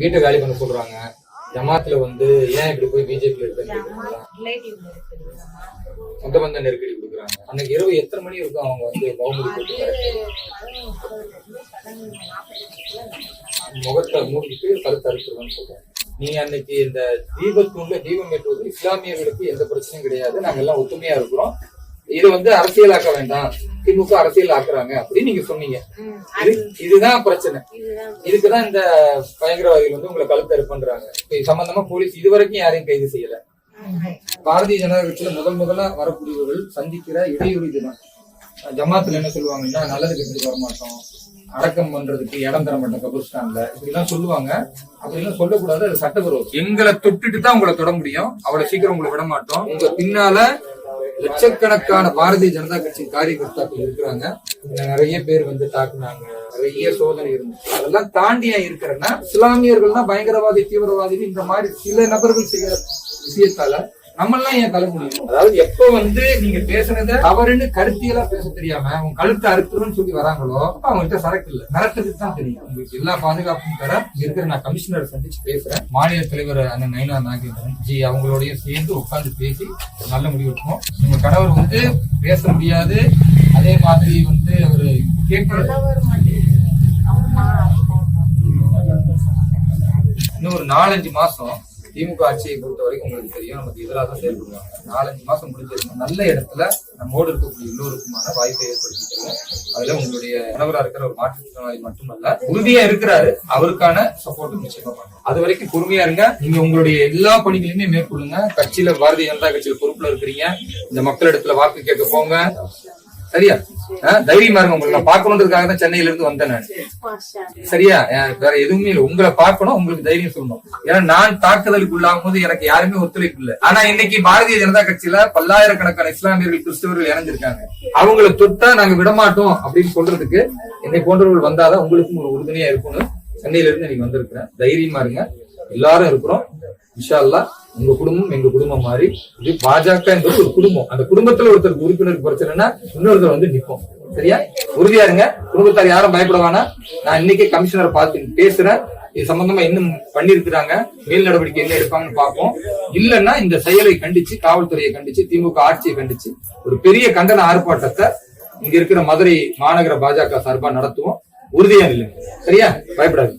வீட்டை காலி பண்ண சொல்றாங்க. ஜமாத்துல வந்து ஏன் இப்படி போய் பிஜேபி? சொந்த பந்த நெருக்கடி கொடுக்குறாங்க. அன்னைக்கு இரவு எத்தனை மணி இருக்கும் அவங்க வந்து போட்டு முகத்தை மூடிட்டு கழுத்து அறுத்துருவான்னு சொல்றாங்க. நீங்க அன்னைக்கு இந்த தீபத்தூண்ல தீபம் ஏற்றுவது இஸ்லாமியர்களுக்கு எந்த பிரச்சனையும் கிடையாது. நாங்க எல்லாம் ஒத்துமையா இருக்கிறோம். இது வந்து அரசியலாக்க வேண்டாம். திமுக அரசியல் ஆக்குறாங்க அப்படின்னு நீங்க சொன்னீங்க. இது இதுதான் பிரச்சனை. இதுக்குதான் இந்த பயங்கரவாதிகள் வந்து உங்களை கழுத்து அறுப்புன்றாங்க. இப்ப இது சம்பந்தமா போலீஸ் இதுவரைக்கும் யாரையும் கைது செய்யல. பாரதிய ஜனதா கட்சியில முதல் முதலா வரக்கூடியவர்கள் சந்திக்கிற இடையூறு இதுதான். ஜமாத்துல என்ன சொல்லுவாங்கன்னா நல்லது கெட்டது வரமாட்டோம் அடக்கம் பண்றதுக்கு இடம் தர மாட்டோம் கபூர்ஸ்டான்ல இப்படிலாம் சொல்லுவாங்க. அப்படிலாம் சொல்லக்கூடாது. அது சட்டவிரோதம். எங்களை தொட்டுட்டு தான் உங்களை தொட முடியும். அவ்வளவு சீக்கிரம் உங்களை விட மாட்டோம். உங்க பின்னால லட்சக்கணக்கான பாரதிய ஜனதா கட்சி காரியகர்த்தாக்கள் இருக்கிறாங்க. நிறைய பேர் வந்து தாக்குனாங்க. நிறைய சோதனை இருந்துச்சு. அதெல்லாம் தாண்டியா இருக்கிறேன்னா இஸ்லாமியர்கள் தான் பயங்கரவாதி தீவிரவாதி இந்த மாதிரி சில நபர்கள் செய்யற விஷயத்தால நம்ம எல்லாம் ஏன் தலை முடியும் அதாவது எப்ப வந்து நீங்க பேசுனத தவறுன்னு கருத்தியலா பேச தெரியாம உங்க கழுத்தை அறுத்துருன்னு சொல்லி வராங்களோ அப்ப அவங்ககிட்ட சரக்கு இல்ல. மிரட்டுறதுக்கு தான் தெரியும். உங்களுக்கு எல்லா பாதுகாப்பும் தர இருக்கிற நான் கமிஷனர் சந்திச்சு பேசுறேன். மாநில தலைவர் அண்ணன் நயனா நாகேந்திரன் ஜி அவங்களோடய சேர்ந்து உட்கார்ந்து பேசி நல்ல முடிவு எடுக்கணும் உங்க கணவர் வந்து பேச முடியாது. அதே மாதிரி வந்து அவரு கேட்கற இன்னும் ஒரு நாலஞ்சு மாசம் திமுக ஆட்சியை பொறுத்த வரைக்கும் உங்களுக்கு தெரியும். நமக்கு எதிராக தான் செயல்படுவாங்க நாலஞ்சு மாசம் முடிஞ்சிருக்கும் நல்ல இடத்துல நம்மோடு இருக்கக்கூடிய எல்லோருக்குமான வாய்ப்பை ஏற்படுத்திக்கிறோம் அதுல உங்களுடைய கணவரா இருக்கிற ஒரு மாற்றுத்திறனாளி மட்டுமல்ல உறுதியா இருக்கிறாரு. அவருக்கான சப்போர்ட் நிச்சயமா பண்ணுவோம். அது வரைக்கும் பொறுமையா இருங்க. நீங்க உங்களுடைய எல்லா பணிகளையுமே மேற்கொள்ளுங்க. கட்சியில பாரதிய ஜனதா கட்சியில பொறுப்புல இருக்கிறீங்க. இந்த மக்களிடத்துல வாக்கு கேட்க போங்க. சரியா? தைரியமா இருங்க உங்களை நான் பார்க்கணுன்றதுக்காக தான் சென்னையில இருந்து வந்தேன் நான் சரியா? வேற எதுவுமே இல்லை. உங்களை பார்க்கணும் உங்களுக்கு தைரியம் சொல்லணும். ஏன்னா நான் தாக்குதலுக்கு உள்ளாகும் போது எனக்கு யாருமே ஒத்துழைப்பு இல்லை. ஆனா இன்னைக்கு பாரதிய ஜனதா கட்சியில பல்லாயிரக்கணக்கான இஸ்லாமியர்கள் கிறிஸ்தவர்கள் இணைஞ்சிருக்காங்க. அவங்களை தொட்டா நாங்க விடமாட்டோம் அப்படின்னு சொல்றதுக்கு என்னை போன்றவர்கள் வந்தாதான் உங்களுக்கும் ஒரு உறுதுணையா இருக்கும்னு சென்னையில இருந்து நீங்க வந்திருக்கிறேன். தைரியமா இருங்க. எல்லாரும் இருக்கிறோம். இன்ஷா உங்க குடும்பம் எங்க குடும்பம் மாதிரி இது பாஜக என்பது ஒரு குடும்பம். அந்த குடும்பத்துல ஒருத்தருக்கு உறுப்பினருக்கு பிரச்சனைனா இன்னொருத்தர் வந்து நிற்போம் சரியா? உறுதியா இருங்க. குடும்பத்தார் யாரும் பயப்படுவானா நான் இன்னைக்கே கமிஷனரை பார்த்து பேசுறேன். இது சம்பந்தமா இன்னும் பண்ணிருக்கிறாங்க மேல் நடவடிக்கை என்ன எடுப்பாங்கன்னு பார்ப்போம். இல்லைன்னா இந்த செயலை கண்டிச்சு காவல்துறையை கண்டிச்சு திமுக ஆட்சியை கண்டிச்சு ஒரு பெரிய கண்டன ஆர்ப்பாட்டத்தை இங்க இருக்கிற மதுரை மாநகர பாஜக சார்பா நடத்துவோம். உறுதியா இல்லைங்க சரியா? பயப்படாது